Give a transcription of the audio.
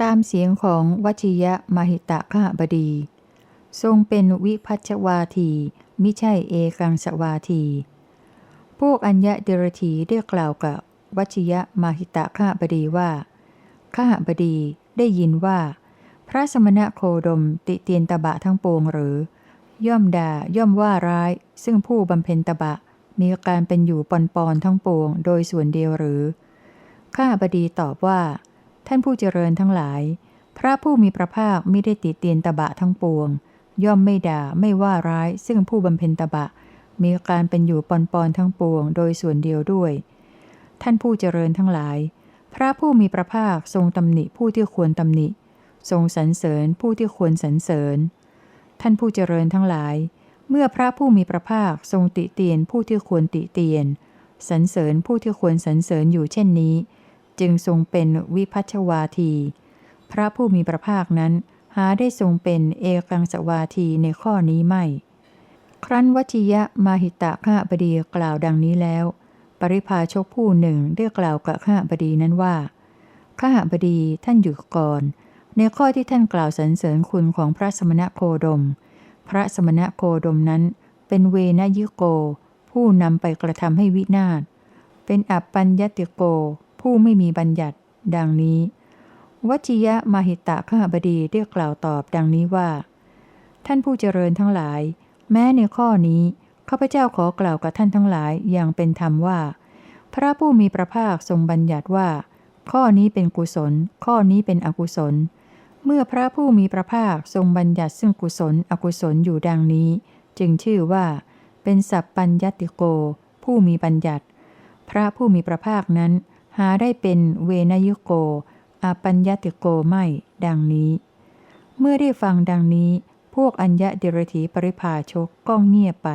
ตามเสียงของวชิยะมหิตะขหบดี ทรงเป็นวิพัชวาที มิใช่เอกังสวาที พวกอัญญะเดรธีได้กล่าวกับวชิยะมหิตะขหบดีว่าขหบดีได้ยินว่า พระสมณะโคดมติเตียนตบะทั้งปวงหรือ ย่อมด่าย่อมว่าร้าย ซึ่งผู้บำเพ็ญตบะมีการเป็นอยู่ปอนปอนทั้งปวง โดยส่วนเดียวหรือข้าบดีตอบว่า ท่านผู้เจริญทั้งหลาย พระผู้มีพระภาคไม่ได้ติเตียนตบะทั้งปวง ย่อมไม่ด่าไม่ว่าร้าย ซึ่งผู้บำเพ็ญตบะ มีการเป็นอยู่ปอนปอนๆทั้งปวง โดยส่วนเดียวด้วย ท่านผู้เจริญทั้งหลาย พระผู้มีพระภาคทรงตำหนิผู้ที่ควรตำหนิ ทรงสรรเสริญผู้ที่ควรสรรเสริญ ท่านผู้เจริญทั้งหลาย เมื่อพระผู้มีพระภาคทรงติเตียนผู้ที่ควรติเตียน สรรเสริญผู้ที่ควรสรรเสริญอยู่เช่นนี้ จึงทรงเป็นวิพัชวาที พระผู้มีพระภาคนั้น หาได้ทรงเป็นเอกังสวาทีในข้อนี้ไม่ ครั้นวชิยะมาหิตะข้าบดีกล่าวดังนี้แล้ว ปริพาชกผู้หนึ่งได้กล่าวกับข้าบดีนั้นว่าข้าบดีท่านหยุดก่อน ในข้อที่ท่านกล่าวสรรเสริญคุณของพระสมณโคดม พระสมณโคดมนั้น เป็นเวนยิโก ผู้นำไปกระทำให้วินาศเป็นอัปปัญญติโก ผู้ไม่มีบัญญัติ ดังนี้วชิยะมาหิตะข้าบดีได้กล่าวตอบดังนี้ว่า ท่านผู้เจริญทั้งหลาย แม้ในข้อนี้ข้าพเจ้าขอกล่าวกับท่านทั้งหลายอย่างเป็นธรรมว่า พระผู้มีพระภาคทรงบัญญัติว่า ข้อนี้เป็นกุศล ข้อนี้เป็นอกุศล เมื่อพระผู้มีพระภาคทรงบัญญัติซึ่งกุศล อกุศลอยู่ดังนี้ จึงชื่อว่า เป็นสัพปัญญติโก ผู้มีบัญญัติ พระผู้มีพระภาคนั้น หาได้เป็นเวนยุโกอาปัญญติโกไม่ ดังนี้ เมื่อได้ฟังดังนี้ พวกอัญญะเดรธีปริภาชกก็เงียบไป